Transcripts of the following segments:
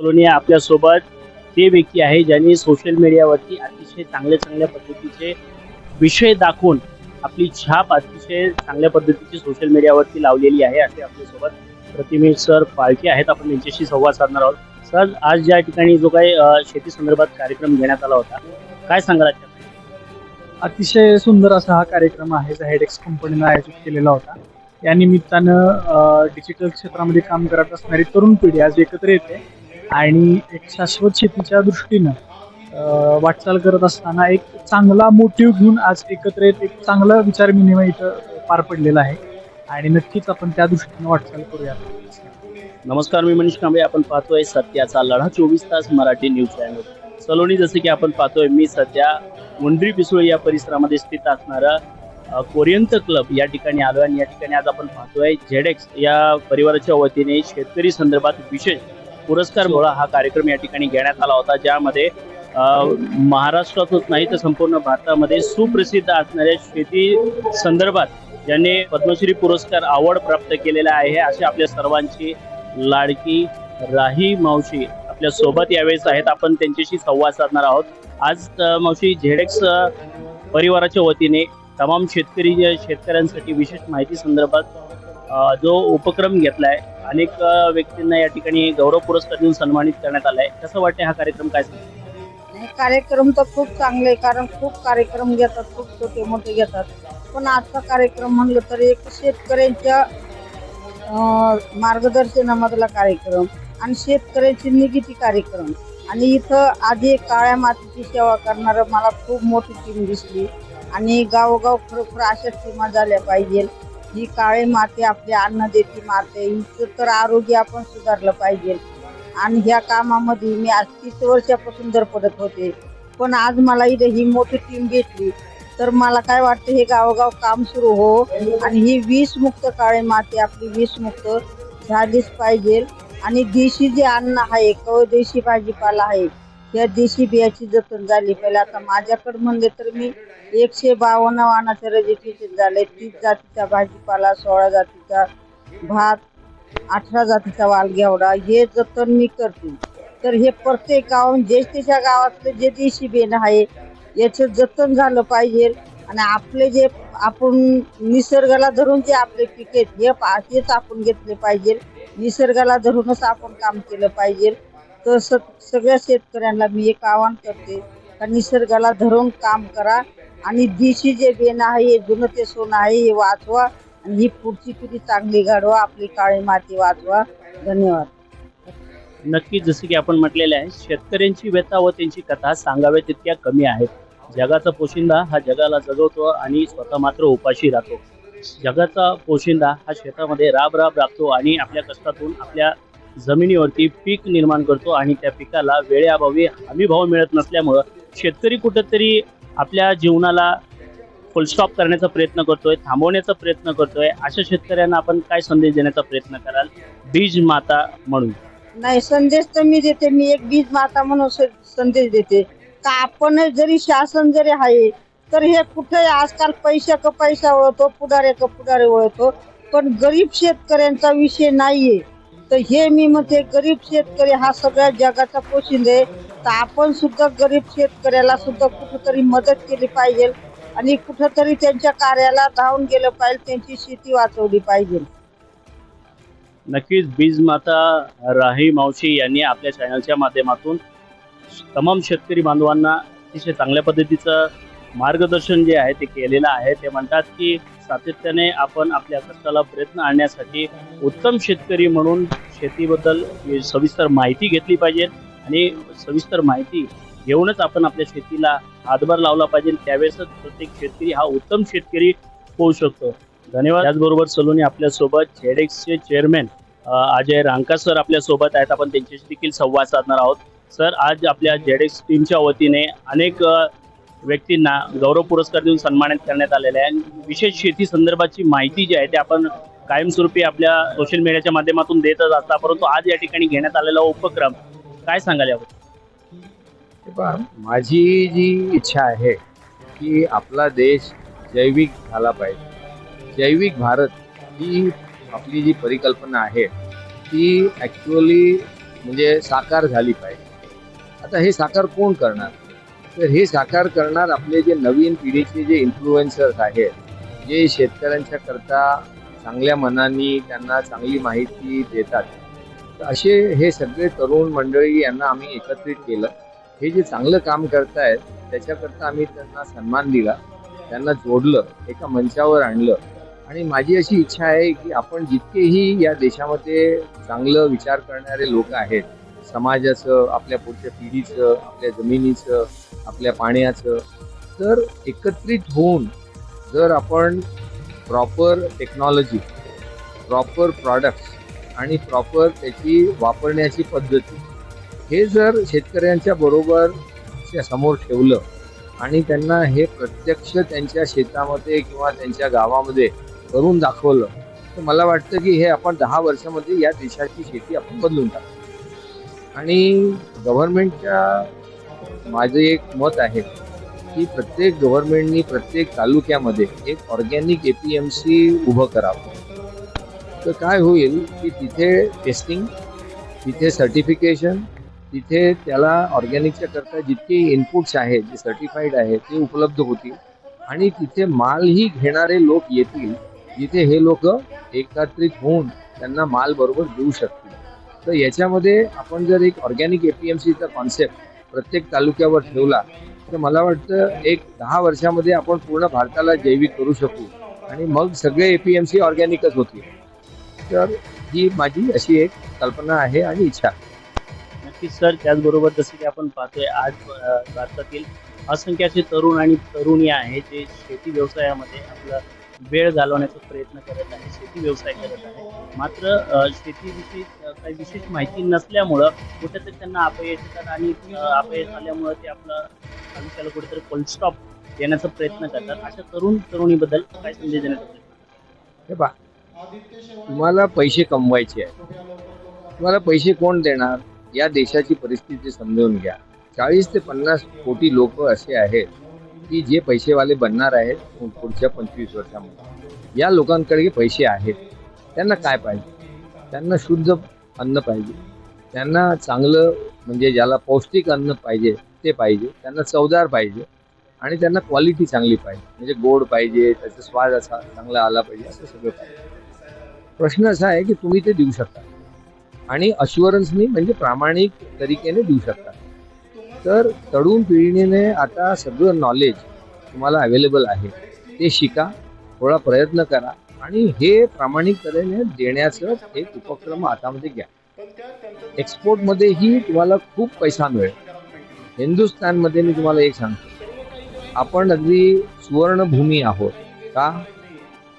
सोलोनी आपल्यासोबत. ते व्यक्ती आहे ज्यांनी सोशल मीडियावरती अतिशय चांगल्या चांगल्या पद्धतीचे विषय दाखवून आपली छाप अतिशय चांगल्या पद्धतीची सोशल मीडियावरती लावलेली आहे असे आपल्यासोबत प्रतिमेश सर पालखी आहेत. आपण त्यांच्याशी संवाद साधणार आहोत. सर आज ज्या ठिकाणी जो काही शेती संदर्भात कार्यक्रम घेण्यात आला होता काय सांगाल अतिशय सुंदर असा हा कार्यक्रम आहे जो हेडेक्स कंपनीनं आयोजित केलेला होता. या निमित्तानं डिजिटल क्षेत्रामध्ये काम करत असणारी तरुण पिढी आज एकत्र येते. आणि एक शाश्वत शेतीच्या दृष्टीनं वाटचाल करत असताना एक चांगला मोटिव्ह घेऊन आज एकत्र येत एक चांगला विचार विनिमय इथं पार पडलेला आहे. आणि नक्कीच आपण त्या दृष्टीनं वाटचाल करूया नमस्कार मी मनीष कांबळे. आपण पाहतोय सत्याचा लढा चोवीस तास मराठी न्यूज चॅनल सलोनी जसे की आपण पाहतोय मी सध्या मुंडरी पिसुळे या परिसरामध्ये स्थित असणारा कोरियंत क्लब या ठिकाणी आलो आणि या ठिकाणी आज आपण पाहतोय झेडेक्स या परिवाराच्या वतीने शेतकरी संदर्भात विशेष पुरस्कार सोहळा हा कार्यक्रम या ठिकाणी घेण्यात आला होता ज्यामध्ये महाराष्ट्रातच नाही तर संपूर्ण भारतामध्ये सुप्रसिद्ध असणाऱ्या शेती संदर्भात ज्यांनी पद्मश्री पुरस्कार आवड प्राप्त केलेला आहे अशा आपल्या सर्वांची लाडकी राही मावशी आपल्यासोबत यावेळेस आहेत. आपण त्यांच्याशी संवाद साधणार आहोत. आज मावशी झेडेक्स परिवाराच्या वतीने तमाम शेतकरी शेतकऱ्यांसाठी विशेष माहिती संदर्भात जो उपक्रम घेतला आहे अनेक व्यक्तींना या ठिकाणी गौरव पुरस्कार देऊन सन्मानित करण्यात आलाय. कसं वाटतंय हा कार्यक्रम काय हे कार्यक्रम तर खूप चांगले आहे, कारण खूप कार्यक्रम घेतात खूप छोटे मोठे घेतात. पण आजचा कार्यक्रम म्हणलं तर एक शेतकऱ्यांच्या अं, मार्गदर्शनामधला कार्यक्रम आणि शेतकऱ्यांची निगेटिव्ह कार्यक्रम. आणि इथं आधी काळ्या मातीची सेवा करणारं मला खूप मोठी टीम दिसली. आणि गावोगाव खरोखर अशा टीमा झाल्या पाहिजे. ही काळी माती आपली अन्न देती माते हिचं तर आरोग्य आपण सुधारलं पाहिजे. आणि ह्या कामामध्ये मी आज तीस वर्षापासून जर पडत होते. पण आज मला इथे ही मोठी टीम भेटली. तर मला काय वाटतं हे गावोगाव काम सुरू हो. आणि ही वीस मुक्त काळे माती आपली वीस मुक्त झालीच पाहिजे. आणि देशी जे अन्न आहे कव देशी भाजीपाला आहे या देशी बियाची जतन झाली. पहिले आता माझ्याकडे म्हणले तर मी एकशे बावन्न वाहनाचं रजिस्ट्रेशन झाले. तीस जातीचा भाजीपाला सोळा जातीचा भात अठरा जातीचा वालगेवडा. हे जतन मी करते. तर हे प्रत्येक गावात जे गावातलं जे देशी बेन आहे याचं जतन झालं पाहिजे. आणि आपले जे आपण निसर्गाला धरून जे आपले पिकेत आहेत हे हेच आपण घेतले पाहिजे. निसर्गाला धरूनच आपण काम केलं पाहिजे. तर स सगळ्या शेतकऱ्यांना मी एक आवाहन करते का निसर्गाला धरून काम करा आणि देशी जे बेन आहे हे जुनं ते सोनं आहे हे वाचवा आणि ही पुढची पिढी चांगली घडवा आपली काळी माती वाचवा. धन्यवाद. नक्कीच जसं की आपण म्हटलेलं आहे शेतकऱ्यांची व्यथा व त्यांची कथा सांगाव्या तितक्या कमी आहेत. जगाचा पोशिंदा हा जगाला जगवतो आणि स्वतः मात्र उपाशी राहतो. जगाचा पोशिंदा हा शेतामध्ये राब राब राबतो आणि आपल्या कष्टातून आपल्या जमिनीवरती पीक निर्माण करतो आणि त्या पिकाला वेळेअभावी हमी भाव मिळत नसल्यामुळं शेतकरी कुठंतरी आपल्या जीवनाला फुलस्टॉप करण्याचा प्रयत्न करतोय थांबवण्याचा प्रयत्न करतोय. अशा शेतकऱ्यांना आपण काय संदेश देण्याचा प्रयत्न कराल? बीज माता म्हणून. नाही संदेश तर मी देते. मी एक बीज माता म्हणून संदेश देते. का आपण जरी शासन जरी आहे तर हे कुठे आजकाल पैसा का पैसा वळतो पुढारे का पुढारे वळतो. पण गरीब शेतकऱ्यांचा विषय नाहीये. तर हे मी म्हणते गरीब शेतकरी हा सगळ्या जगाचा पोशिंद आहे. तर आपण सुद्धा गरीब शेतकऱ्याला सुद्धा कुठंतरी मदत केली पाहिजे आणि कुठंतरी त्यांच्या कार्याला धावून गेलं पाहिजे त्यांची शेती वाचवली पाहिजे. नक्कीच बीज माता राही मावशी यांनी आपल्या चॅनलच्या माध्यमातून तमाम शेतकरी बांधवांना अतिशय चांगल्या पद्धतीचं मार्गदर्शन जे आहे ते केलेलं आहे. ते म्हणतात की सातत्याने आपण आपल्या कष्टाला प्रयत्न आणण्यासाठी उत्तम शेतकरी म्हणून शेतीबद्दल सविस्तर माहिती घेतली पाहिजे आणि सविस्तर माहिती घेऊनच आपण आपल्या शेतीला हातभार लावला पाहिजे. त्यावेळेसच प्रत्येक शेतकरी हा उत्तम शेतकरी होऊ शकतो. धन्यवाद. त्याचबरोबर सलोनी आपल्यासोबत झेडेक्सचे चेअरमॅन अजय रांका सर आपल्यासोबत आहेत. आपण त्यांच्याशी देखील संवाद साधणार आहोत. सर आज आपल्या झेडेक्स टीमच्या वतीने अनेक व्यक्तींना गौरव पुरस्कार देऊन सन्मानित करण्यात आलेले आहे. आणि विशेष शेती संदर्भाची माहिती जी आहे ते आपण कायमस्वरूपी आपल्या सोशल मीडियाच्या माध्यमातून देतच असता. परंतु आज या ठिकाणी घेण्यात आलेला उपक्रम काय सांगाल यावर माझी जी इच्छा आहे की आपला देश जैविक झाला पाहिजे. जैविक भारत ही आपली जी परिकल्पना आहे ती ॲक्च्युअली म्हणजे साकार झाली पाहिजे. आता हे साकार कोण करणार? तर हे साकार करणार आपले जे नवीन पिढीचे जे इन्फ्लुएन्सर्स आहेत जे शेतकऱ्यांच्या करता चांगल्या मनाने त्यांना चांगली माहिती देतात तर असे हे सगळे तरुण मंडळी यांना आम्ही एकत्रित केलं. हे जे चांगलं काम करतायत त्याच्याकरता आम्ही त्यांना सन्मान दिला त्यांना जोडलं एका मंचावर आणलं. आणि माझी अशी इच्छा आहे की आपण जितकेही या देशामध्ये चांगलं विचार करणारे लोक आहेत समाजाचं आपल्या पुढच्या पिढीचं आपल्या जमिनीचं आपल्या पाण्याचं तर एकत्रित होऊन जर आपण प्रॉपर टेक्नॉलॉजी प्रॉपर प्रॉडक्ट्स आणि प्रॉपर त्याची वापरण्याची पद्धती हे जर शेतकऱ्यांच्या बरोबर समोर ठेवलं आणि त्यांना हे प्रत्यक्ष त्यांच्या शेतामध्ये किंवा त्यांच्या गावामध्ये करून दाखवलं तर मला वाटतं की हे आपण दहा वर्षामध्ये या देशाची शेती आपण बदलून टाकतो आणि गव्हर्नमेंटच्या माझं एक मत आहे की प्रत्येक गव्हर्नमेंटनी प्रत्येक तालुक्यामध्ये एक organic A P M C उभं करावं. तर काय होईल की तिथे टेस्टिंग तिथे सर्टिफिकेशन तिथे त्याला ऑर्गॅनिकच्या करता जितके इनपुट्स आहेत जे सर्टिफाईड आहेत ते उपलब्ध होतील. आणि तिथे मालही घेणारे लोक येतील जिथे हे लोक एकत्रित होऊन त्यांना माल बरोबर देऊ शकतील. तर याच्यामध्ये आपण जर एक ऑर्गॅनिक एपीएमसीचा कॉन्सेप्ट प्रत्येक तालुक्यावर ठेवला तर मला वाटतं एक दहा वर्षामध्ये आपण पूर्ण भारताला जैविक करू शकू. आणि मग सगळे एपीएमसी ऑर्गॅनिकच होतील. तर ही माझी अशी एक कल्पना आहे आणि इच्छा. नक्कीच सर. त्याचबरोबर जसं की आपण पाहतोय आज भारतातील असंख्य असे तरुण आणि तरुणी आहे जे शेती व्यवसायामध्ये आपलं वेळ घालवण्याचा प्रयत्न करत आहे शेती व्यवसाय करत आहे. मात्र शेतीविषयी काही विशेष माहिती नसल्यामुळं कुठेतरी त्यांना अपयश येतात आणि अपयश आल्यामुळं ते आपलं आयुष्याला कुठेतरी फुल स्टॉप देण्याचा प्रयत्न करतात. अशा तरुण तरुणीबद्दल काय संदेश देण्याचा प्रयत्न हे पहा तुम्हाला पैसे कमवायचे आहे तुम्हाला पैसे कोण देणार? या देशाची परिस्थिती समजून घ्या. चाळीस ते पन्नास कोटी लोक असे आहेत की जे पैसेवाले बनणार आहेत पुढच्या पंचवीस वर्षामध्ये या लोकांकडे पैसे आहेत. त्यांना काय पाहिजे? त्यांना शुद्ध अन्न पाहिजे. त्यांना चांगलं म्हणजे ज्याला पौष्टिक अन्न पाहिजे ते पाहिजे. त्यांना चवदार पाहिजे आणि त्यांना क्वालिटी चांगली पाहिजे. म्हणजे गोड पाहिजे त्याचा स्वाद असा चांगला आला पाहिजे असं सगळं पाहिजे. प्रश्न असा आहे की तुम्ही ते देऊ शकता. आणि अश्युरन्सनी म्हणजे प्रामाणिक तरीकेने देऊ शकता. तर तरुण पिढीने आता सगळं नॉलेज तुम्हाला अवेलेबल आहे. ते शिका थोडा प्रयत्न करा आणि हे प्रामाणिक तऱ्हेने देण्याचं एक उपक्रम हातामध्ये घ्या. एक्सपोर्टमध्येही तुम्हाला खूप पैसा मिळेल. हिंदुस्थानमध्ये मी तुम्हाला एक सांगतो. आपण अगदी सुवर्णभूमी आहोत का?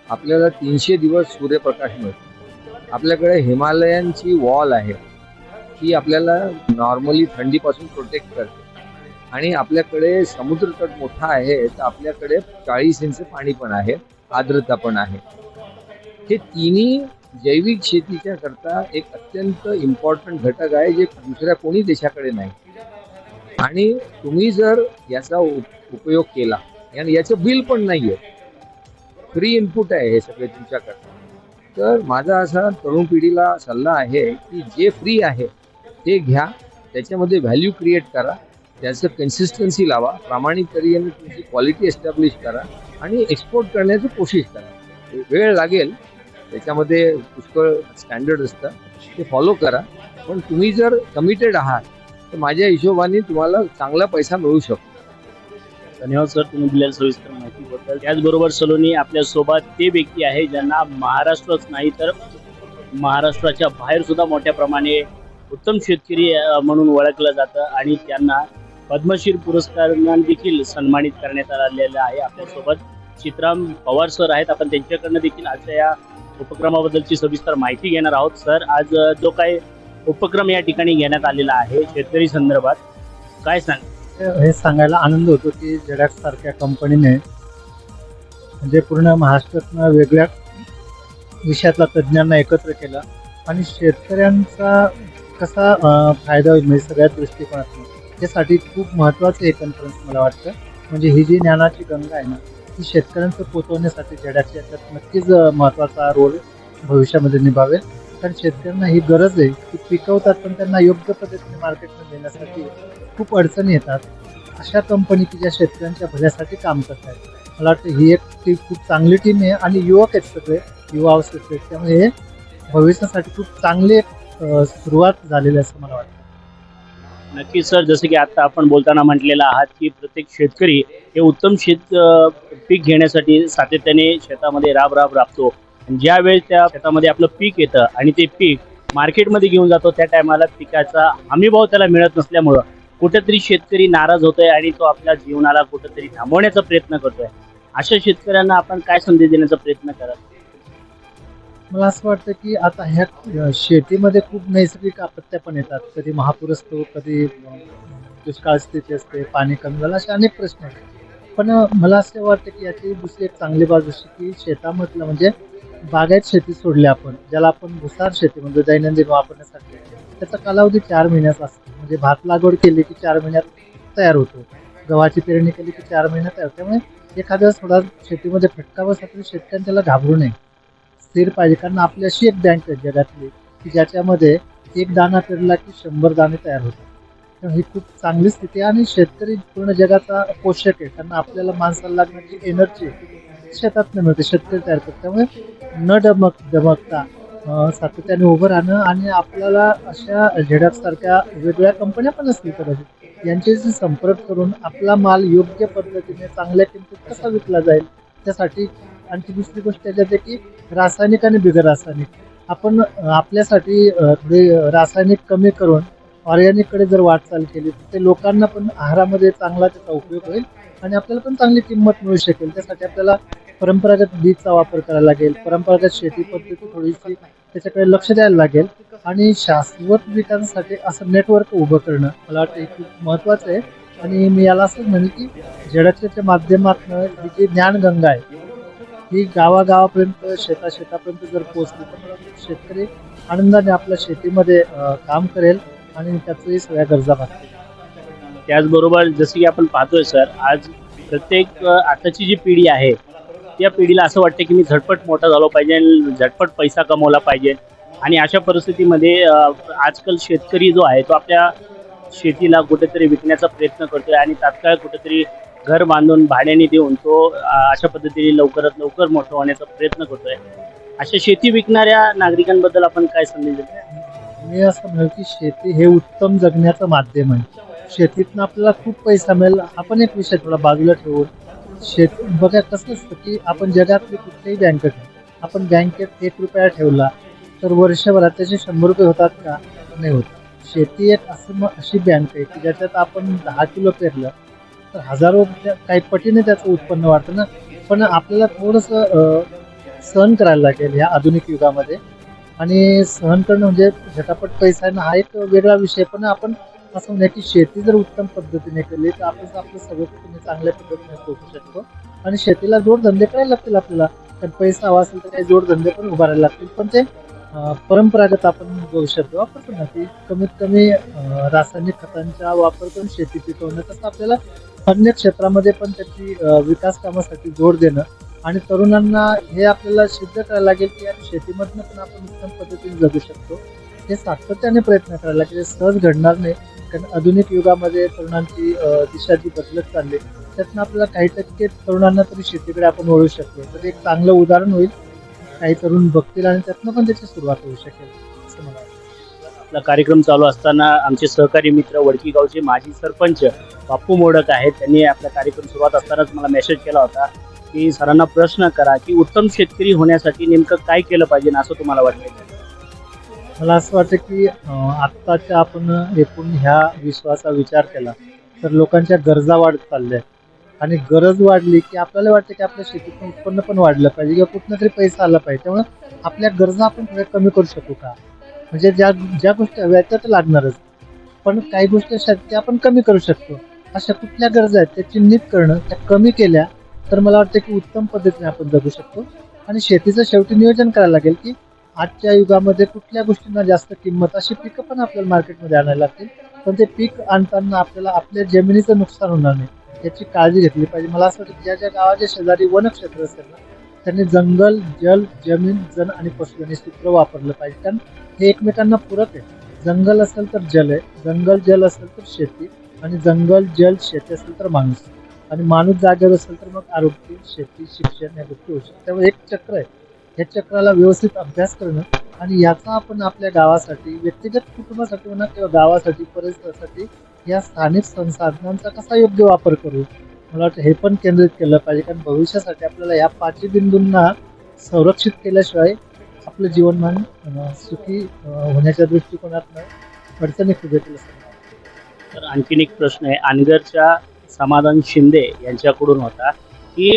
आपल्याला तीनशे दिवस सूर्यप्रकाश मिळतो. आपल्याकडे हिमालयांची वॉल आहे. ही आपल्याला नॉर्मली थंडीपासून प्रोटेक्ट करते. आणि आपल्याकडे समुद्रतट मोठा आहे तर आपल्याकडे चाळीस इंच पाणी पण आहे आर्द्रता पण आहे. हे तिन्ही जैविक शेतीच्या करता एक अत्यंत इम्पॉर्टंट घटक आहे जे दुसऱ्या कोणी देशाकडे नाही. आणि तुम्ही जर याचा उप- उपयोग केला आणि याचं बिल पण नाही आहे फ्री इनपुट आहे हे सगळे तुमच्याकडे. तर माझा असा तरुण पिढीला सल्ला आहे की जे फ्री आहे ते घ्या त्याच्यामध्ये व्हॅल्यू क्रिएट करा त्याचं कन्सिस्टन्सी लावा प्रामाणिक तरीने तुमची क्वालिटी एस्टॅब्लिश करा आणि एक्सपोर्ट करण्याची कोशिश करा. वेळ लागेल त्याच्यामध्ये पुष्कळ स्टँडर्ड असतं ते फॉलो करा. पण तुम्ही जर कमिटेड आहात तर माझ्या हिशोबाने तुम्हाला चांगला पैसा मिळू शकतो. धन्यवाद सर तुम्ही दिलेल्या सविस्तर माहितीबद्दल. त्याचबरोबर सलोनी आपल्यासोबत ते व्यक्ती आहे ज्यांना महाराष्ट्रच नाही तर महाराष्ट्राच्या बाहेर सुद्धा मोठ्या प्रमाणे उत्तम शेतकरी म्हणून ओळखलं जातं आणि त्यांना पद्मश्री पुरस्कारांना देखील सन्मानित करण्यात आलेलं आहे आपल्यासोबत. चित्राम पवार सर आहेत. आपण त्यांच्याकडनं देखील आजच्या या उपक्रमाबद्दलची सविस्तर माहिती घेणार आहोत. सर आज जो काय उपक्रम या ठिकाणी घेण्यात आलेला आहे शेतकरी संदर्भात काय सांग? हे सांगायला आनंद होतो की जेडॅक्स सारख्या कंपनीने म्हणजे पूर्ण महाराष्ट्रातनं वेगळ्या विषयातला तज्ज्ञांना एकत्र केलं आणि शेतकऱ्यांचा कसा फायदा होईल? म्हणजे सगळ्या दृष्टिकोनातून. यासाठी खूप महत्त्वाचं हे कॉन्फरन्स मला वाटतं. म्हणजे ही जी ज्ञानाची गंगा आहे ना ती शेतकऱ्यांचं पोचवण्यासाठी जडाची याच्यात नक्कीच महत्त्वाचा रोल भविष्यामध्ये निभावेल. कारण शेतकऱ्यांना ही गरज आहे की पिकवतात पण त्यांना योग्य पद्धतीने मार्केटमध्ये देण्यासाठी खूप अडचणी येतात. अशा कंपनी की ज्या शेतकऱ्यांच्या भल्यासाठी काम करत आहेत मला वाटतं ही एक टीम खूप चांगली टीम आहे आणि युवक आहेत सगळे. युवा अवस्थेत आहेत. त्यामुळे हे भविष्यासाठी खूप चांगले सुरुवात झालेली असं मला वाटतं. नक्की सर जसं की आता आपण बोलताना म्हटलेलं आहात की प्रत्येक शेतकरी हे उत्तम शेत पीक घेण्यासाठी सातत्याने शेतामध्ये राब राब राबतो. आणि ज्या वेळेस त्या शेतामध्ये आपलं पीक येतं आणि ते पीक मार्केटमध्ये घेऊन जातो त्या टायमाला पिकाचा हमीभाव त्याला मिळत नसल्यामुळं कुठेतरी शेतकरी नाराज होतोय आणि तो आपल्या जीवनाला कुठेतरी थांबवण्याचा प्रयत्न करतोय. अशा शेतकऱ्यांना आपण काय संदेश देण्याचा प्रयत्न कराल मला असं वाटतं की आता ह्या शेतीमध्ये खूप नैसर्गिक आपत्त्या पण येतात. कधी महापूर असतो कधी दुष्काळ स्थिती असते पाणी कमी झालं असे अनेक प्रश्न आहेत. पण मला असं वाटतं की याची दुसरी एक चांगली बाजू अशी की शेतामधलं म्हणजे बागायत शेती सोडली आपण ज्याला आपण भुसार शेती म्हणजे दैनंदिन वापरण्यासाठी. त्याचा कालावधी चार महिन्याचा असतो. म्हणजे भात लागवड केली की चार महिन्यात तयार होतो. गव्हाची पेरणी केली की चार महिन्यात तयार त्यामुळे एखाद्या थोडा शेतीमध्ये फटका बसला तरी शेतकऱ्यांनी त्याला घाबरू नये. स्थिर पाहिजे कारण आपली अशी एक बँक आहे जगातली की ज्याच्यामध्ये एक दाणा पेरला की शंभर दाणे तयार होतात. ही खूप चांगली स्थिती आहे आणि शेतकरी पूर्ण जगाचा पोषक आहे कारण आपल्याला माणसाला लागण्याची एनर्जी शेतात मिळते शेतकरी तयार करतात. त्यामुळे न डमक दमकता सातत्याने उभं राहणं आणि आपल्याला अशा झेडपसारख्या वेगवेगळ्या कंपन्या पण असतील कदाचित यांच्याशी संपर्क करून आपला माल योग्य पद्धतीने चांगल्या किमतीत कसा विकला जाईल त्यासाठी आणखी दुसरी गोष्ट त्याच्यात आहे की रासायनिक आणि बिगर रासायनिक आपण आपल्यासाठी अं, थोडी रासायनिक कमी करून ऑर्गॅनिककडे जर वाटचाल केली तर ते लोकांना पण आहारामध्ये चांगला त्याचा उपयोग होईल आणि आपल्याला पण चांगली किंमत मिळू शकेल. त्यासाठी आपल्याला परंपरागत बीजचा वापर करायला लागेल परंपरागत शेती पद्धती थोडीशी त्याच्याकडे लक्ष द्यायला लागेल आणि शाश्वत विकासासाठी असं नेटवर्क उभं करणं मला वाटतं हे खूप महत्त्वाचं आहे. आणि मी याला असं म्हणेन की झेडाच्या माध्यमातून जी ज्ञानगंगा आहे ही गावागावापर्यंत शेता शेतापर्यंत जर पोहोचली तर शेतकरी आनंदाने आपल्या शेतीमध्ये काम करेल आणि त्याचंही सगळ्या गरजा भागतील. त्याचबरोबर जसं की आपण पाहतोय सर आज प्रत्येक आताची जी पिढी आहे त्या पिढीला असं वाटतं की मी झटपट मोठा झालो पाहिजे आणि झटपट पैसा कमवला पाहिजे. आणि अशा परिस्थितीमध्ये आजकाल शेतकरी जो आहे तो आपल्या शेतीला कुठेतरी विकण्याचा प्रयत्न करतोय आणि तात्काळ कुठेतरी घर बांधून भाड्याने देऊन तो अशा पद्धतीने लवकरात लवकर मोठं होण्याचा प्रयत्न करतोय. अशा शेती विकणाऱ्या नागरिकांबद्दल आपण काय संदेश देतो मी असं म्हणेल की शेती हे उत्तम जगण्याचं माध्यम आहे. शेतीतनं आपल्याला खूप पैसा मिळेल. आपण एक विषय थोडा बाजूला ठेवून शेत बघा कसं असतं की आपण जगातली कुठल्याही बँक आपण बँकेत एक रुपया ठेवला तर वर्षभरात त्याचे शंभर रुपये होतात का? नाही होत. शेती एक असं अशी बँक आहे की ज्याच्यात आपण दहा किलो पेरलं तर हजारो म्हणजे काही पटीने त्याचं उत्पन्न वाढतं ना. पण आपल्याला थोडंसं सहन करायला लागेल ह्या आधुनिक युगामध्ये. आणि सहन करणं म्हणजे झटापट पैसा येणं हा एक वेगळा विषय. पण आपण असं म्हणूया की शेती जर उत्तम पद्धतीने केली तर आपण आपलं सगळं चांगल्या पद्धतीने पोहोचू शकतो. आणि शेतीला जोडधंदे करायला लागतील आपल्याला. कारण पैसा हवा असेल तर काही जोडधंदे पण उभारायला लागतील. पण ते परंपरागत आपण भविष्यात वापरतो ना की कमीत कमी रासायनिक खतांचा वापर करून शेती पिकवणं तसं आपल्याला अन्य क्षेत्रामध्ये पण त्याची विकास कामासाठी जोड देणं आणि तरुणांना हे आपल्याला सिद्ध करायला लागेल की यार शेतीमधनं पण आपण उत्तम पद्धतीने जगू शकतो. हे सातत्याने प्रयत्न करायला लागेल. हे सहज घडणार नाही. कारण आधुनिक युगामध्ये तरुणांची दिशा जी बदलत चालली. त्यातनं आपल्याला काही टक्के तरुणांना तरी शेतीकडे आपण वळू शकतो. तर एक चांगलं उदाहरण होईल. काही तरुण बघतील आणि त्यातनं पण त्याची सुरुवात होऊ शकेल. असं मला वाटतं. आपला कार्यक्रम चालू असताना आमचे सहकारी मित्र वडकी गावचे माजी सरपंच बाप्पू मोडक आहेत. त्यांनी आपला कार्यक्रम सुरुवात असतानाच मला मेसेज केला होता की सरांना प्रश्न करा की उत्तम शेतकरी होण्यासाठी नेमकं काय केलं पाहिजे असं तुम्हाला वाटतं मला असं वाटतं की आत्ताच्या आपण एकूण ह्या विश्वाचा विचार केला तर लोकांच्या गरजा वाढत चालल्या आहेत. आणि गरज वाढली की आपल्याला वाटतं की आपल्या शेतीतून उत्पन्न पण वाढलं पाहिजे किंवा कुठनं तरी पैसा आला पाहिजे. त्यामुळे आपल्या गरजा आपण कमी करू शकू का? म्हणजे ज्या ज्या गोष्टी हव्या त्या तर लागणारच. पण काही गोष्टी अशा आहेत त्या आपण कमी करू शकतो. अशा कुठल्या गरजा आहेत त्या चिन्हित करणं त्या कमी केल्या तर मला वाटतं की उत्तम पद्धतीने आपण जगू शकतो. आणि शेतीचं शेवटी नियोजन करायला लागेल की आजच्या युगामध्ये कुठल्या गोष्टींना जास्त किंमत अशी पिकं पण आपल्याला मार्केटमध्ये आणायला लागतील. पण ते पीक आणताना आपल्याला आपल्या जमिनीचं नुकसान होणार नाही याची काळजी घेतली पाहिजे. मला असं वाटतं की ज्या ज्या गावाच्या शेजारी वनक्षेत्र असेल ना त्यांनी जंगल जल जमीन जन आणि पशुधन हे सूत्र वापरलं पाहिजे. कारण हे एकमेकांना पूरक आहे. जंगल असेल तर जल आहे जंगल जल असेल तर शेती आणि जंगल जल शेती असेल तर माणूस. आणि माणूस जागेवर असेल तर मग आरोग्य शेती शिक्षण या गोष्टी होऊ शकतात. त्यामुळे एक चक्र आहे. या चक्राला व्यवस्थित अभ्यास करणं आणि याचा आपण आपल्या गावासाठी व्यक्तिगत कुटुंबासाठी म्हणा किंवा गावासाठी परिसरासाठी या स्थानिक संसाधनांचा कसा योग्य वापर करू? मला वाटतं हे पण केंद्रित केलं पाहिजे. कारण भविष्यासाठी आपल्याला या पाचही बिंदूंना संरक्षित केल्याशिवाय आपलं जीवनमान सुखी होण्याच्या दृष्टिकोनातनं अडचणी खूप येतील तर आणखीन एक प्रश्न आहे. अनगरच्या समाधान शिंदे यांच्याकडून होता की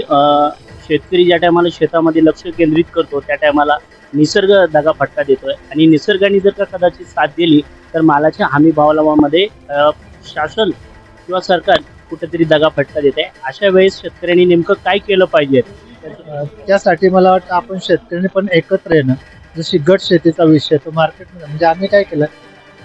शेतकरी ज्या टायमाला शेतामध्ये लक्ष केंद्रित करतो त्या टायमाला निसर्ग दगाफटका देतोय. आणि निसर्गाने जर का कदाचित साथ दिली तर मालाच्या हमी भावलावामध्ये शासन किंवा सरकार कुठेतरी दगाफटका देत आहे अशा वेळेस शेतकऱ्यांनी नेमकं काय केलं पाहिजे? त्यासाठी मला वाटतं आपण शेतकऱ्यांनी पण एकत्र येणं जशी गट शेतीचा विषय तो मार्केटमध्ये म्हणजे आम्ही काय केलं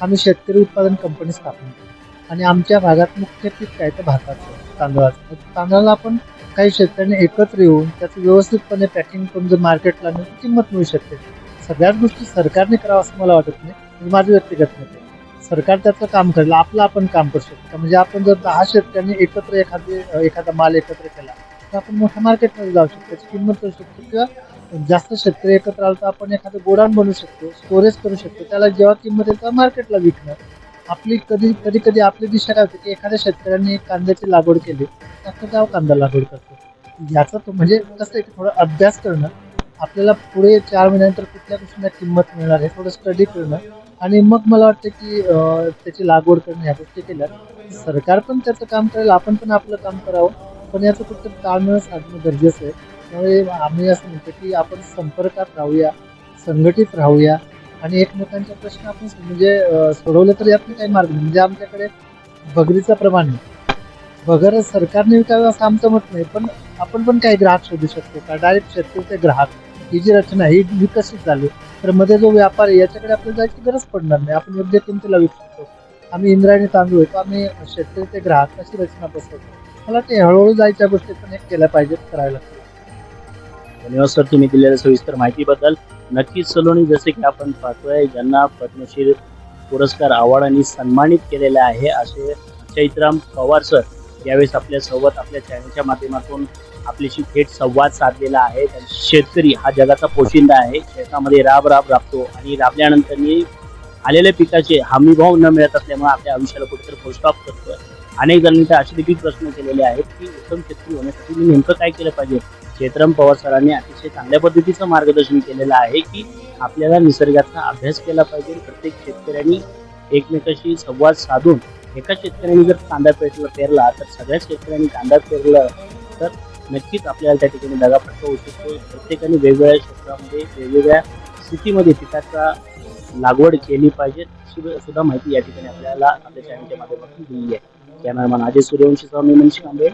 आम्ही शेतकरी उत्पादन कंपनी स्थापन केली. आणि आमच्या भागात मुख्य पीक काय तर भाताचं तांदळाचं. तांदळाला आपण काही शेतकऱ्यांनी एकत्र येऊन त्याचं व्यवस्थितपणे पॅकिंग करून जर मार्केटला आणलं किंमत मिळू शकते. सगळ्याच गोष्टी सरकारने करावं असं मला वाटत नाही. माझं व्यक्तिगत मत आहे. सरकार त्याचं काम करेल आपलं आपण काम करू शकतो. म्हणजे आपण जर दहा शेतकऱ्यांनी एकत्र एखादी एखादा माल एकत्र केला तर आपण मोठ्या मार्केटमध्ये जाऊ शकतो त्याची किंमत करू शकतो. किंवा जास्त शेतकरी एकत्र आलं तर आपण एखादं गोडाऊन बनवू शकतो स्टोरेज करू शकतो. त्याला जेव्हा किंमत येईल तेव्हा मार्केटला विकणं. आपली कधी कधी कधी आपली दिशा काय होते की एखाद्या शेतकऱ्यांनी कांद्याची लागवड केली तर आपण गाव कांदा लागवड करतो. याचा तो म्हणजे कसं आहे की थोडा अभ्यास करणं आपल्याला पुढे चार महिन्यानंतर कुठल्या गोष्टींना किंमत मिळणार आहे थोडं स्टडी करणं आणि मग मला वाटतं की त्याची लागवड करणं ह्या गोष्टी केल्या सरकार पण त्याचं काम करेल आपण पण आपलं काम करावं. पण याचं फक्त ताळमेळ साधणं गरजेचं आहे. त्यामुळे आम्ही असं म्हणतो की आपण संपर्कात राहूया संघटित राहूया आणि एकमेकांचे प्रश्न आपण म्हणजे सोडवले तर यातनं काही मार्ग नाही. म्हणजे आमच्याकडे बगरीचं प्रमाण नाही. बगर सरकारने विकावं असं आमचं मत नाही पण आपण पण काही ग्राहक शोधू शकतो का? डायरेक्ट शेतकरी ते ग्राहक. ही जी रचना ही विकसित झाली. तर मध्ये जो व्यापार आहे याच्याकडे आपल्याला जायची गरज पडणार नाही. आपण योग्य किमतीला विकू शकतो. आम्ही इंद्रायणी तांदूळ येतो आम्ही शेतकरी ते ग्राहक अशी रचना बसवतो. मला ते हळूहळू जायच्या गोष्टी पण एक केल्या पाहिजेत करायला धन्यवाद सर तुम्ही दिलेल्या सविस्तर माहितीबद्दल. नक्कीच सलोनी जसे की आपण पाहतोय ज्यांना पद्मश्री पुरस्कार आणि सन्मानित केलेले आहे असे चैत्राम पवार सर यावेळेस आपल्यासोबत आपल्या चॅनलच्या माध्यमातून आपल्याशी थेट संवाद साधलेला आहे. शेतकरी हा जगाचा पोशिंदा आहे. शेतामध्ये राब राब राबतो आणि राबल्यानंतर आलेल्या पिकाचे हमीभाव न मिळत असल्यामुळे आपल्या आयुष्याला कुठेतरी पोस्टॉप करतोय. अनेक जणांनी तर असे देखील प्रश्न केलेले आहेत की उत्तम शेतकरी होण्यासाठी मी नेमकं काय केलं पाहिजे? क्षेत्रम पवार सरांनी अतिशय चांगल्या पद्धतीचं मार्गदर्शन केलेलं आहे की आपल्याला निसर्गाचा अभ्यास केला पाहिजे. प्रत्येक शेतकऱ्यांनी एकमेकाशी संवाद साधून एका शेतकऱ्यांनी जर कांदा पेरला पेरला तर सगळ्या शेतकऱ्यांनी कांदा पेरला तर नक्कीच आपल्याला त्या ठिकाणी दगाफटका होऊ शकतो. प्रत्येकाने वेगवेगळ्या क्षेत्रामध्ये वेगवेगळ्या स्थितीमध्ये पिकाचा लागवड केली पाहिजे सुद्धा माहिती या ठिकाणी आपल्याला आपल्या चॅनलच्या माध्यमातून दिली आहे. कॅमेरामॅन अजय सूर्यवंशी मी मनशी आंबे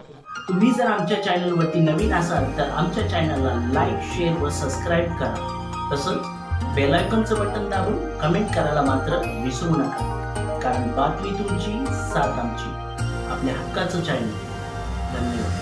तुम्ही जर आमच्या चॅनलवरती नवीन असाल तर आमच्या चॅनलला लाईक शेअर व सबस्क्राईब करा. तसंच बेलायकॉनचं बटन दाबून कमेंट करायला मात्र विसरू नका. कारण बातमी तुमची साथ आमची. आपल्या हक्काचं चॅनल धन्यवाद.